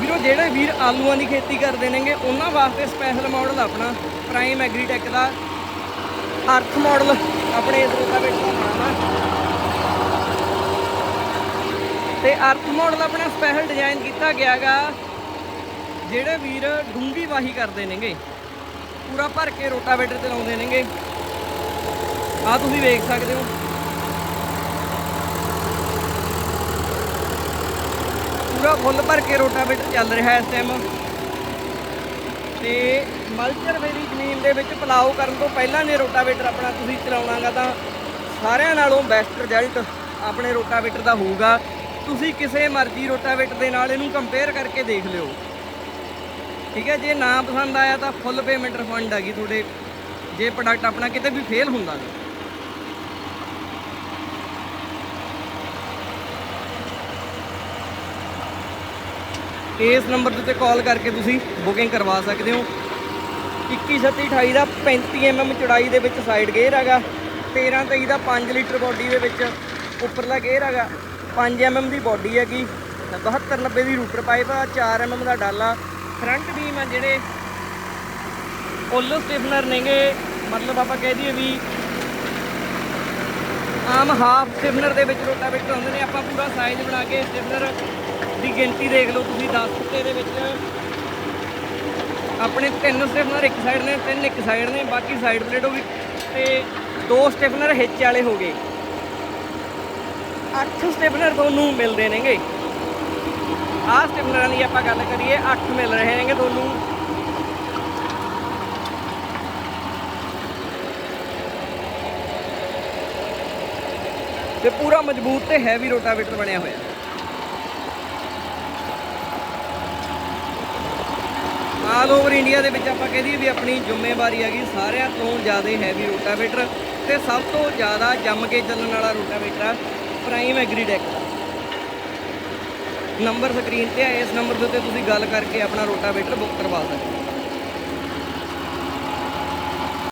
ਵੀਰੋ, ਜਿਹੜੇ ਵੀਰ ਆਲੂਆਂ ਦੀ ਖੇਤੀ ਕਰਦੇ ਨੇਗੇ, ਉਹਨਾਂ ਵਾਸਤੇ ਸਪੈਸ਼ਲ ਮਾਡਲ ਆਪਣਾ ਪ੍ਰਾਈਮ ਐਗਰੀਟੈਕ ਦਾ ਅਰਥ ਮਾਡਲ ਆਪਣੇ ਇਸ ਰੋਟਾਵੇਟਰ ਦਾ ਨਾਮ ਤੇ ਅਰਥ ਮਾਡਲ ਆਪਣਾ ਸਪੈਸ਼ਲ ਡਿਜ਼ਾਈਨ ਕੀਤਾ ਗਿਆਗਾ ਜਿਹੜੇ ਵੀਰ ਡੂੰਗੀ ਵਾਹੀ ਕਰਦੇ ਨੇਗੇ, ਪੂਰਾ ਭਰ ਕੇ ਰੋਟਾਵੇਟਰ ਲਾਉਂਦੇ ਨੇਗੇ। ਆ ਤੁਸੀਂ ਵੇਖ ਸਕਦੇ ਹੋ। ਪੂਰਾ ਫੁੱਲ ਭਰ ਕੇ ਰੋਟਾਵੇਟਰ ਚੱਲ ਰਿਹਾ ਇਸ ਟਾਈਮ ਤੇ ਮਲਚਰ ਵੇਲੀ ਜ਼ਮੀਨ ਦੇ ਵਿੱਚ ਪਲਾਓ ਕਰਨ ਤੋਂ ਪਹਿਲਾਂ ਨੇ ਰੋਟਾਵੇਟਰ ਆਪਣਾ ਤੁਸੀਂ ਚਲਾਉਣਾਗਾ ਤਾਂ ਸਾਰਿਆਂ ਨਾਲੋਂ ਬੈਸਟ ਰਿਜ਼ਲਟ ਆਪਣੇ ਰੋਟਾਵੇਟਰ ਦਾ ਹੋਊਗਾ। ਤੁਸੀਂ ਕਿਸੇ ਮਰਜ਼ੀ ਰੋਟਾਵੇਟਰ ਦੇ ਨਾਲ ਇਹਨੂੰ ਕੰਪੇਅਰ ਕਰਕੇ ਦੇਖ ਲਿਓ। ਠੀਕ ਹੈ, ਜੇ ਨਾ ਪਸੰਦ ਆਇਆ ਤਾਂ ਫੁੱਲ ਪੇਮੈਂਟ ਰਿਫੰਡ ਹੈਗੀ ਤੁਹਾਡੇ। ਜੇ ਪ੍ਰੋਡਕਟ ਆਪਣਾ ਕਿਤੇ ਵੀ ਫੇਲ ਹੁੰਦਾ ਗਾ। ਇਸ ਨੰਬਰ ਦੇ ਉੱਤੇ ਕਾਲ ਕਰਕੇ ਤੁਸੀਂ ਬੁਕਿੰਗ ਕਰਵਾ ਸਕਦੇ ਹੋ। 2138 ਦਾ 35 mm ਚੌੜਾਈ ਦੇ ਵਿੱਚ ਸਾਈਡ ਗੇਅਰ ਹੈਗਾ। 13 23 ਦਾ 5 ਲੀਟਰ ਬੋਡੀ ਦੇ ਵਿੱਚ ਉੱਪਰਲਾ ਗੇਅਰ ਹੈਗਾ। 5 mm ਦੀ ਬੋਡੀ ਹੈਗੀ। 72 90 ਦੀ ਰੂਟਰ ਪਾਈਪ ਆ 4 mm ਦਾ ਡਾਲਾ ਫਰੰਟ ਬੀਮ ਆ ਜਿਹੜੇ ਓਲੋ ਸਟੇਫਨਰ ਨੇਗੇ। ਮਤਲਬ ਆਪਾਂ ਕਹਿ ਦਈਏ ਵੀ ਆਮ ਹਾਫ ਸਟੇਫਨਰ ਦੇ ਵਿੱਚ ਰੋਟਾਵੇਟਰ ਹੁੰਦੇ ਨੇ। ਆਪਾਂ ਪੂਰਾ ਸਾਈਜ਼ ਬਣਾ ਕੇ ਸਟੇਫਨਰ ਦੀ ਗਿਣਤੀ ਦੇਖ ਲਓ ਤੁਸੀਂ 10 ਫੁੱਟੇ ਦੇ ਵਿੱਚ। ਆਪਣੇ ਤਿੰਨ ਸਟੇਫਨਰ ਇੱਕ ਸਾਈਡ ਨੇ, ਤਿੰਨ ਇੱਕ ਸਾਈਡ ਨੇ, ਬਾਕੀ ਸਾਈਡ ਪਲੇਟ ਹੋ ਗਈ ਤੇ ਦੋ ਸਟੇਫਨਰ ਹਿੱਚ ਵਾਲੇ ਹੋ ਗਏ। ਅੱਠ ਸਟੇਫਨਰ ਤੁਹਾਨੂੰ ਮਿਲਦੇ ਨੇਗੇ। ਆਹ ਸਟੇਫਨਰਾਂ ਦੀ ਆਪਾਂ ਗੱਲ ਕਰੀਏ, ਅੱਠ ਮਿਲ ਰਹੇ ਨੇਗੇ ਤੁਹਾਨੂੰ। ਤੇ ਪੂਰਾ ਮਜ਼ਬੂਤ ਤੇ ਹੈਵੀ ਰੋਟਾਵੇਟਰ ਬਣਿਆ ਹੋਇਆ। ਆਲ ਓਵਰ ਇੰਡੀਆ ਦੇ ਵਿੱਚ ਆਪਾਂ ਕਹਿ ਦਈਏ ਵੀ ਆਪਣੀ ਜ਼ਿੰਮੇਵਾਰੀ ਹੈਗੀ, ਸਾਰਿਆਂ ਤੋਂ ਜ਼ਿਆਦਾ ਹੈਵੀ ਰੋਟਾਵੇਟਰ ਤੇ ਸਭ ਤੋਂ ਜ਼ਿਆਦਾ ਜੰਮ ਕੇ ਚੱਲਣ ਵਾਲਾ ਰੋਟਾਵੇਟਰ ਆ ਪ੍ਰਾਈਮ ਐਗਰੀਟੈਕ ਨੰਬਰ ਸਕਰੀਨ ਤੇ ਹੈ ਇਸ ਨੰਬਰ ਦੇ ਉੱਤੇ ਤੁਸੀਂ ਗੱਲ ਕਰਕੇ ਆਪਣਾ ਰੋਟਾਵੇਟਰ ਬੁੱਕ ਕਰਵਾ ਸਕਦੇ ਹੋ।